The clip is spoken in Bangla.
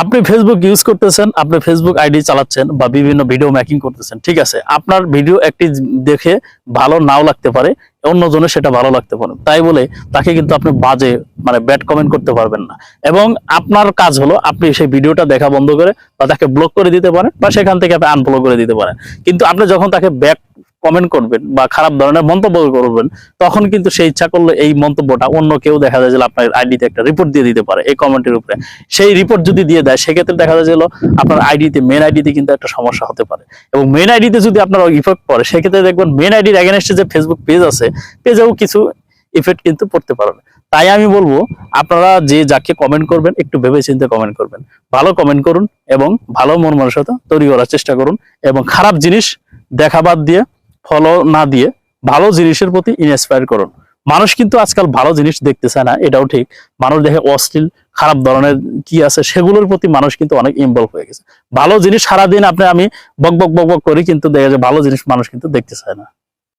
আপনি ফেসবুক ইউজ করতেছেন, আপনি ফেসবুক আইডি চালাচ্ছেন বা বিভিন্ন ভিডিও মেকিং করতেছেন, ঠিক আছে? আপনার ভিডিও একটি দেখে ভালো নাও লাগতে পারে, অন্যজনের সেটা ভালো লাগতে পারে। তাই বলে তাকে কিন্তু আপনি বাজে মানে ব্যাড কমেন্ট করতে পারবেন না। এবং আপনার কাজ হলো আপনি সেই ভিডিওটা দেখা বন্ধ করে বা তাকে ব্লক করে দিতে পারেন বা সেখান থেকে আপনি আনফলো করে দিতে পারেন। কিন্তু আপনি যখন তাকে ব্যাক কমেন্ট করবেন বা খারাপ ধরনের মন্তব্য করবেন, তখন কিন্তু সেই ইচ্ছা করলে এই মন্তব্যটা অন্য কেউ দেখা যায় যে আপনার আইডিতে একটা রিপোর্ট দিয়ে দিতে পারে এই কমেন্টের উপরে। সেই রিপোর্ট যদি দিয়ে দেয়, সেক্ষেত্রে দেখা যায় যে আপনার আইডিতে মেন আইডিতে কিন্তু একটা সমস্যা হতে পারে। এবং মেন আইডিতে যদি আপনার ইফেক্ট পড়ে, সেক্ষেত্রে দেখবেন মেন আইডির এগেনস্টে যে ফেসবুক পেজ আছে পেজেও কিছু ইফেক্ট কিন্তু পড়তে পারবে তাই আমি বলব, আপনারা যে যাকে কমেন্ট করবেন, একটু ভেবে চিন্তে কমেন্ট করবেন। ভালো কমেন্ট করুন এবং ভালো মন মানসিকতা তৈরি করার চেষ্টা করুন এবং খারাপ জিনিস দেখা বাদ দিয়ে ফলো না দিয়ে ভালো জিনিসের প্রতি ইনস্পায়ার করুন। মানুষ কিন্তু আজকাল ভালো জিনিস দেখতে চায় না, এটাও ঠিক। মানুষ দেখে অশ্লীল, খারাপ ধরনের কি আছে, সেগুলোর প্রতি মানুষ কিন্তু অনেক ইনভলভ হয়ে গেছে। ভালো জিনিস সারাদিন আপনি আমি বক বক বক বক করি কিন্তু দেখা যায় ভালো জিনিস মানুষ কিন্তু দেখতে চায় না।